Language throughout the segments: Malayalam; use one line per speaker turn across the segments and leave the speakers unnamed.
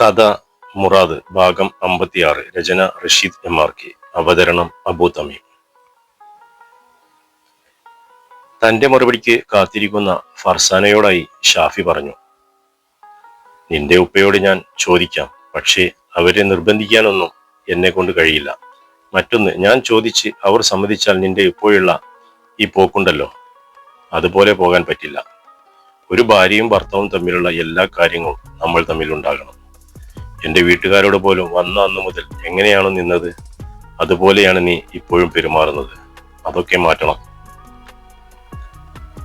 കഥ മുറാദ് ഭാഗം അമ്പത്തിയാറ് രചന റഷീദ് എം ആർ കെ അവതരണം അബു തമീം. തന്റെ മറുപടിക്ക് കാത്തിരിക്കുന്ന ഫർസാനയോടായി ഷാഫി പറഞ്ഞു നിന്റെ ഉപ്പയോട് ഞാൻ ചോദിക്കാം പക്ഷേ അവരെ നിർബന്ധിക്കാനൊന്നും എന്നെ കൊണ്ട് കഴിയില്ല. മറ്റൊന്ന് ഞാൻ ചോദിച്ച് അവർ സമ്മതിച്ചാൽ നിന്റെ ഇപ്പോഴുള്ള ഈ പോക്കുണ്ടല്ലോ അതുപോലെ പോകാൻ പറ്റില്ല. ഒരു ഭാര്യയും ഭർത്താവും തമ്മിലുള്ള എല്ലാ കാര്യങ്ങളും നമ്മൾ തമ്മിൽ എന്റെ വീട്ടുകാരോട് പോലും വന്ന അന്നു മുതൽ എങ്ങനെയാണ് നിന്നത് അതുപോലെയാണ് നീ ഇപ്പോഴും പെരുമാറുന്നത്. അതൊക്കെ മാറ്റണം.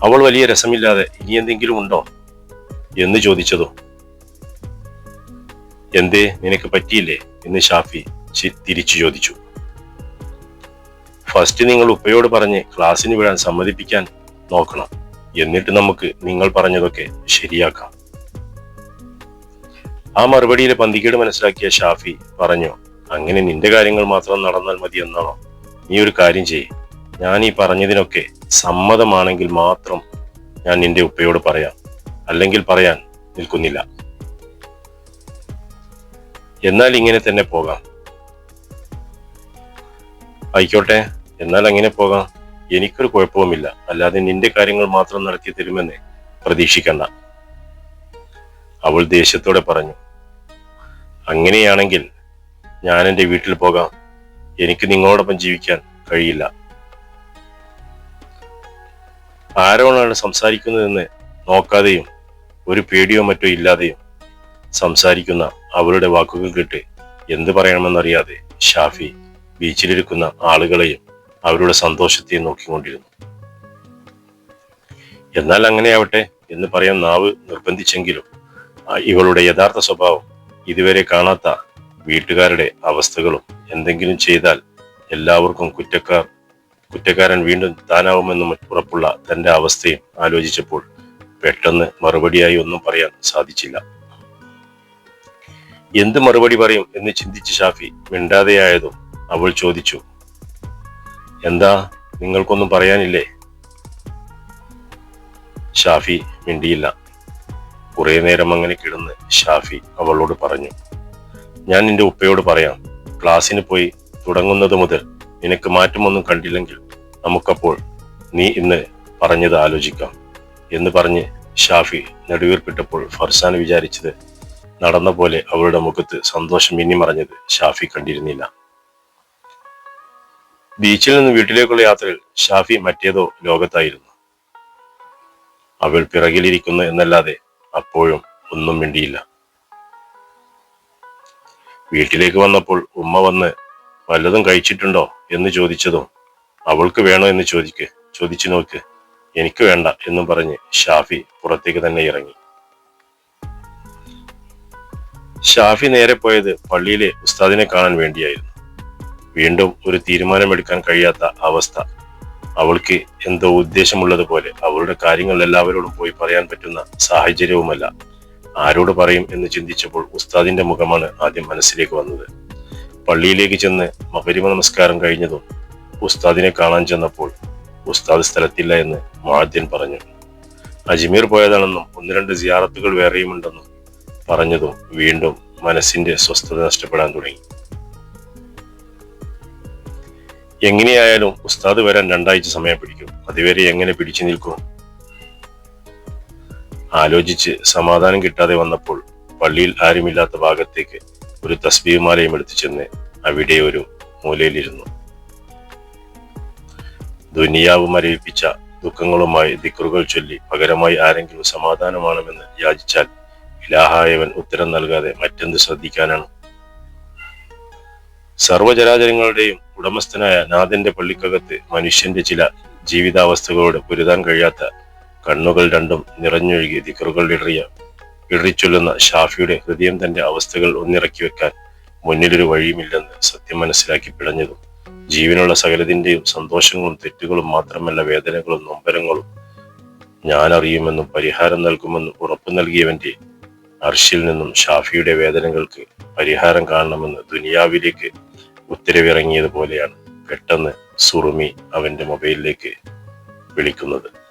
അവൾ വലിയ രസമില്ലാതെ ഇനി എന്തെങ്കിലും ഉണ്ടോ എന്ന് ചോദിച്ചതോ എന്തേ നിനക്ക് പറ്റിയില്ലേ എന്ന് ഷാഫി തിരിച്ചു ചോദിച്ചു. ഫസ്റ്റ് നിങ്ങൾ ഉപ്പയോട് പറഞ്ഞ് ക്ലാസ്സിന് വിടാൻ സമ്മതിപ്പിക്കാൻ നോക്കണം. എന്നിട്ട് നമുക്ക് നിങ്ങൾ പറഞ്ഞതൊക്കെ ശരിയാക്കാം. ആ മറുപടിയിൽ പന്തികേട് മനസ്സിലാക്കിയ ഷാഫി പറഞ്ഞു അങ്ങനെ നിന്റെ കാര്യങ്ങൾ മാത്രം നടന്നാൽ മതി എന്നാണോ? നീ ഒരു കാര്യം ചെയ്യ്. ഞാൻ ഈ പറഞ്ഞതിനൊക്കെ സമ്മതമാണെങ്കിൽ മാത്രം ഞാൻ നിന്റെ ഉപ്പയോട് പറയാം. അല്ലെങ്കിൽ പറയാൻ നിൽക്കുന്നില്ല. എന്നാൽ ഇങ്ങനെ തന്നെ പോകാം. ആയിക്കോട്ടെ എന്നാൽ അങ്ങനെ പോകാം. എനിക്കൊരു കുഴപ്പവുമില്ല. അല്ലാതെ നിന്റെ കാര്യങ്ങൾ മാത്രം നടത്തി തരുമെന്ന് പ്രതീക്ഷിക്കണ്ട. അവൾ ദേഷ്യത്തോടെ പറഞ്ഞു അങ്ങനെയാണെങ്കിൽ ഞാൻ എന്റെ വീട്ടിൽ പോകാം. എനിക്ക് നിങ്ങളോടൊപ്പം ജീവിക്കാൻ കഴിയില്ല. ആരോണാണ് സംസാരിക്കുന്നതെന്ന് നോക്കാതെയും ഒരു പേടിയോ മറ്റോ ഇല്ലാതെയും സംസാരിക്കുന്ന അവരുടെ വാക്കുകൾ കേട്ട് എന്ത് പറയണമെന്നറിയാതെ ഷാഫി ബീച്ചിലിരിക്കുന്ന ആളുകളെയും അവരുടെ സന്തോഷത്തെയും നോക്കിക്കൊണ്ടിരുന്നു. എന്നാൽ അങ്ങനെയാവട്ടെ എന്ന് പറയാൻ നാവ് നിർബന്ധിച്ചെങ്കിലും ഇവളുടെ യഥാർത്ഥ സ്വഭാവം ഇതുവരെ കാണാത്ത വീട്ടുകാരുടെ അവസ്ഥകളും എന്തെങ്കിലും ചെയ്താൽ എല്ലാവർക്കും കുറ്റക്കാർ കുറ്റക്കാരൻ വീണ്ടും താനാവുമെന്നും ഉറപ്പുള്ള തന്റെ അവസ്ഥയും ആലോചിച്ചപ്പോൾ പെട്ടെന്ന് മറുപടിയായി ഒന്നും പറയാൻ സാധിച്ചില്ല. എന്ത് മറുപടി പറയും എന്ന് ചിന്തിച്ച് ഷാഫി മിണ്ടാതെയായതും അവൾ ചോദിച്ചു എന്താ നിങ്ങൾക്കൊന്നും പറയാനില്ലേ? ഷാഫി മിണ്ടിയില്ല. കുറെ നേരം അങ്ങനെ കിടന്ന് ഷാഫി അവളോട് പറഞ്ഞു ഞാൻ നിന്റെ ഉപ്പയോട് പറയാം ക്ലാസ്സിന് പോയി തുടങ്ങുന്നത് മുതൽ നിനക്ക് മാറ്റമൊന്നും കണ്ടില്ലെങ്കിൽ നമുക്കപ്പോൾ നീ ഇന്ന് പറഞ്ഞത് ആലോചിക്കാം എന്ന് പറഞ്ഞ് ഷാഫി നെടുവീർപ്പിട്ടപ്പോൾ ഫർസാൻ വിചാരിച്ചത് നടന്ന പോലെ അവളുടെ മുഖത്ത് സന്തോഷം മിന്നിമറഞ്ഞത് ഷാഫി കണ്ടിരുന്നില്ല. ബീച്ചിൽ നിന്ന് വീട്ടിലേക്കുള്ള യാത്രയിൽ ഷാഫി മറ്റേതോ ലോകത്തായിരുന്നു. അവൾ പിറകിലിരിക്കുന്നു എന്നല്ലാതെ അപ്പോഴും ഒന്നും മിണ്ടിയില്ല. വീട്ടിലേക്ക് വന്നപ്പോൾ ഉമ്മ വന്ന് വല്ലതും കഴിച്ചിട്ടുണ്ടോ? എന്ന് ചോദിച്ചതും അവൾക്ക് വേണോ? എന്ന് ചോദിക്ക് ചോദിച്ചു നോക്ക് എനിക്ക് വേണ്ട എന്നും പറഞ്ഞ് ഷാഫി പുറത്തേക്ക് തന്നെ ഇറങ്ങി. ഷാഫി നേരെ പോയത് പള്ളിയിലെ ഉസ്താദിനെ കാണാൻ വേണ്ടിയായിരുന്നു. വീണ്ടും ഒരു തീരുമാനമെടുക്കാൻ കഴിയാത്ത അവസ്ഥ അവൾക്ക് എന്തോ ഉദ്ദേശമുള്ളതുപോലെ അവളുടെ കാര്യങ്ങൾ എല്ലാവരോടും പോയി പറയാൻ പറ്റുന്ന സാഹചര്യവുമല്ല. ആരോട് പറയും എന്ന് ചിന്തിച്ചപ്പോൾ ഉസ്താദിന്റെ മുഖമാണ് ആദ്യം മനസ്സിലേക്ക് വന്നത്. പള്ളിയിലേക്ക് ചെന്ന് മകരിമ നമസ്കാരം കഴിഞ്ഞതും ഉസ്താദിനെ കാണാൻ ചെന്നപ്പോൾ ഉസ്താദ് സ്ഥലത്തില്ല എന്ന് മാദ്യൻ പറഞ്ഞു. അജ്മീർ പോയതാണെന്നും ഒന്ന് രണ്ട് സിയാറത്തുകൾ വേറെയുമുണ്ടെന്നും പറഞ്ഞതും വീണ്ടും മനസ്സിന്റെ സ്വസ്ഥത നഷ്ടപ്പെടാൻ തുടങ്ങി. എങ്ങനെയായാലും ഉസ്താദ് വരാൻ രണ്ടാഴ്ച സമയം പിടിക്കും. അതുവരെ എങ്ങനെ പിടിച്ചു നിൽക്കും? ആലോചിച്ച് സമാധാനം കിട്ടാതെ വന്നപ്പോൾ പള്ളിയിൽ ആരുമില്ലാത്ത ഭാഗത്തേക്ക് ഒരു തസ്ബീമാലയും എടുത്തു ചെന്ന് അവിടെ ഒരു മൂലയിലിരുന്നു. ദുനിയാവ് മരവിപ്പിച്ച ദുഃഖങ്ങളുമായി ദിക്റുകൾ ചൊല്ലി പകരമായി ആരെങ്കിലും സമാധാനമാണെന്ന് യാചിച്ചാൽ ഇലാഹായവൻ ഉത്തരം നൽകാതെ മറ്റെന്ത് ശ്രദ്ധിക്കാനാണ്? സർവചരാചരങ്ങളുടെയും ഉടമസ്ഥനായ നാഥന്റെ പള്ളിക്കകത്ത് മനുഷ്യന്റെ ചില ജീവിതാവസ്ഥകളോട് പൊരുതാൻ കഴിയാത്ത കണ്ണുകൾ രണ്ടും നിറഞ്ഞൊഴുകി ദിക്കറുകൾ ഇടറിയ ഇടറിച്ചൊല്ലുന്ന ഷാഫിയുടെ ഹൃദയം തന്റെ അവസ്ഥകൾ ഒന്നിറക്കി വെക്കാൻ മുന്നിലൊരു വഴിയുമില്ലെന്ന് സത്യം മനസ്സിലാക്കി പിടഞ്ഞതും ജീവനുള്ള സകലതിന്റെയും സന്തോഷങ്ങളും തെറ്റുകളും മാത്രമല്ല വേദനകളും നൊമ്പരങ്ങളും ഞാൻ അറിയുമെന്നും പരിഹാരം നൽകുമെന്നും ഉറപ്പു നൽകിയവന്റെ അർഷിൽ നിന്നും ഷാഫിയുടെ വേദനകൾക്ക് പരിഹാരം കാണണമെന്ന് ദുനിയാവിലേക്ക് ഉത്തരവിറങ്ങിയതുപോലെയാണ് പെട്ടെന്ന് സുറുമി അവന്റെ മൊബൈലിലേക്ക് വിളിക്കുന്നത്.